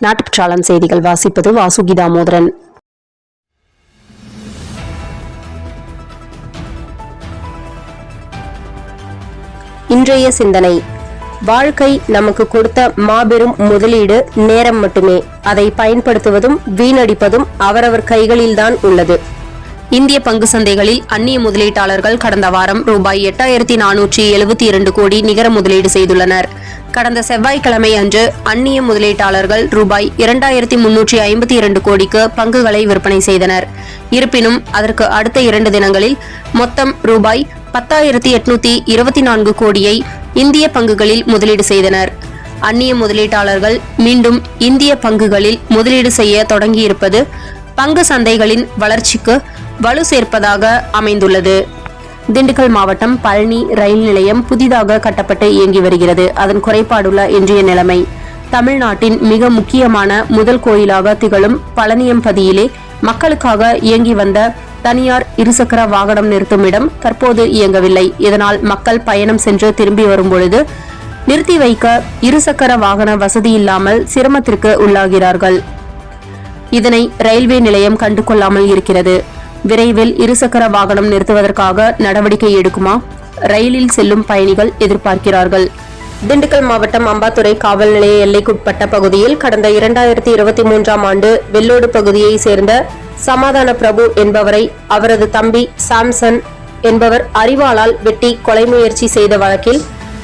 நாட்டுப்பற்றாளன் செய்திகள் வாசிப்பது வாசுகி தாமோதரன் இன்றைய சிந்தனை. வாழ்க்கை நமக்கு கொடுத்த மாபெரும் முதலீடு நேரம் மட்டுமே. அதை பயன்படுத்துவதும் வீணடிப்பதும் அவரவர் கைகளில்தான் உள்ளது. இந்திய பங்கு சந்தைகளில் அந்நிய முதலீட்டாளர்கள் கடந்த வாரம் ரூபாய் எட்டாயிரத்தி நானூற்றி எழுபத்தி இரண்டு கோடி நிகர முதலீடு செய்துள்ளனர். கடந்த செவ்வாய்க்கிழமை அன்று அந்நிய முதலீட்டாளர்கள் ரூபாய் இரண்டாயிரத்தி முன்னூற்றி ஐம்பத்தி இரண்டு கோடிக்கு பங்குகளை விற்பனை செய்தனர். இருப்பினும் அதற்கு அடுத்த இரண்டு தினங்களில் மொத்தம் ரூபாய் பத்தாயிரத்தி எட்நூத்தி இருபத்தி நான்கு கோடியை இந்திய பங்குகளில் முதலீடு செய்தனர். அந்நிய முதலீட்டாளர்கள் மீண்டும் இந்திய பங்குகளில் முதலீடு செய்ய தொடங்கியிருப்பது பங்கு சந்தைகளின் வளர்ச்சிக்கு வலு சேர்ப்பதாக அமைந்துள்ளது. திண்டுக்கல் மாவட்டம் பழனி ரயில் நிலையம் புதிதாக கட்டப்பட்டு இயங்கி வருகிறது. அதன் குறைபாடுள்ள இன்றைய நிலைமை தமிழ்நாட்டின் மிக முக்கியமான முதல் கோயிலாக திகழும் பழனியம்பதியிலே மக்களுக்காக இயங்கி வந்த தனியார் இருசக்கர வாகனம் நிறுத்தும் இடம் தற்போது இயங்கவில்லை. இதனால் மக்கள் பயணம் சென்று திரும்பி வரும்பொழுது நிறுத்தி வைக்க இருசக்கர வாகன வசதி இல்லாமல் சிரமத்திற்கு உள்ளாகிறார்கள். இதனை ரயில்வே நிலையம் கண்டுகொள்ளாமல் இருக்கிறது. விரைவில் இருசக்கர வாகனம் நிறுத்துவதற்காக நடவடிக்கை எடுக்குமா? ரயிலில் செல்லும் பயணிகள் எதிர்பார்க்கிறார்கள். திண்டுக்கல் மாவட்டம் அம்பாத்துறை காவல் நிலைய எல்லைக்குட்பட்ட பகுதியில் கடந்த இரண்டாயிரத்தி இருபத்தி மூன்றாம் ஆண்டு வெள்ளோடு பகுதியை சேர்ந்த சமாதான பிரபு என்பவரை அவரது தம்பி சாம்சன் என்பவர் அறிவாளால் வெட்டி கொலை முயற்சி செய்த வழக்கில்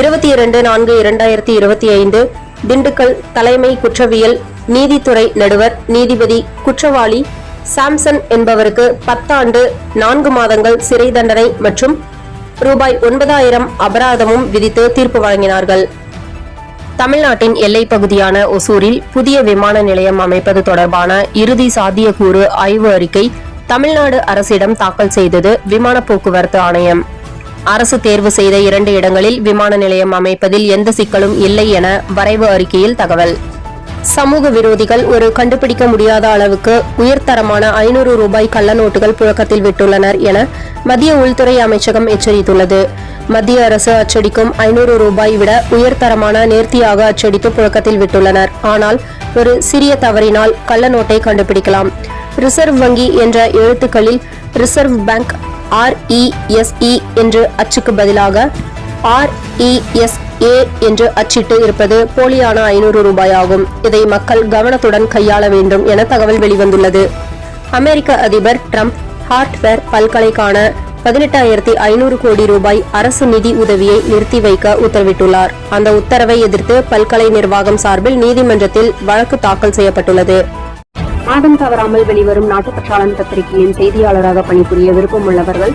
இருபத்தி இரண்டு நான்கு இரண்டாயிரத்தி இருபத்தி ஐந்து திண்டுக்கல் தலைமை குற்றவியல் நீதித்துறை நடுவர் நீதிபதி குற்றவாளி சாம்சன் என்பவருக்கு பத்தாண்டு நான்கு மாதங்கள் சிறை தண்டனை மற்றும் ரூபாய் ஒன்பதாயிரம் அபராதமும் விதித்து தீர்ப்பு வழங்கினார்கள். தமிழ்நாட்டின் எல்லைப் பகுதியான ஒசூரில் புதிய விமான நிலையம் அமைப்பது தொடர்பான இறுதி சாத்தியக்கூறு ஆய்வு அறிக்கை தமிழ்நாடு அரசிடம் தாக்கல் செய்தது விமான போக்குவரத்து ஆணையம். அரசு தேர்வு செய்த இரண்டு இடங்களில் விமான நிலையம் அமைப்பதில் எந்த சிக்கலும் இல்லை என வரைவு அறிக்கையில் தகவல். சமூக விரோதிகள் ஒரு கண்டுபிடிக்க முடியாத அளவுக்கு உயர்தரமான ஐநூறு ரூபாய் கள்ள நோட்டுகள் புழக்கத்தில் விட்டுள்ளனர் என மத்திய உள்துறை அமைச்சகம் எச்சரித்துள்ளது. மத்திய அரசு அச்சடிக்கும் ஐநூறு ரூபாய் விட உயர்தரமான நேர்த்தியாக அச்சடித்து புழக்கத்தில் விட்டுள்ளனர். ஆனால் ஒரு சிறிய தவறினால் கள்ள நோட்டை கண்டுபிடிக்கலாம். ரிசர்வ் வங்கி என்ற எழுத்துக்களில் ரிசர்வ் பேங்க் ஆர்இஎஸ்இ என்று அச்சுக்கு பதிலாக ஆர்இஎஸ்ஏ என்று அச்சிட்டு இருப்பது போலியான ஐநூறு ரூபாய் ஆகும் இதை மக்கள் கவனத்துடன் கையாள வேண்டும் என தகவல் வெளிவந்துள்ளது. அமெரிக்க அதிபர் ட்ரம்ப் ஹார்ட்வேர் பல்கலைக்கான பதினெட்டாயிரத்தி ஐநூறு கோடி ரூபாய் அரசு நிதி உதவியை நிறுத்தி வைக்க உத்தரவிட்டுள்ளார். அந்த உத்தரவை எதிர்த்து பல்கலை நிர்வாகம் சார்பில் நீதிமன்றத்தில் வழக்கு தாக்கல் செய்யப்பட்டுள்ளது. மாதம் தவறாமல் வெளிவரும் நாட்டுப்பற்றாளன் பத்திரிகையின் செய்தியாளராக பணிபுரிய விருப்பம் உள்ளவர்கள்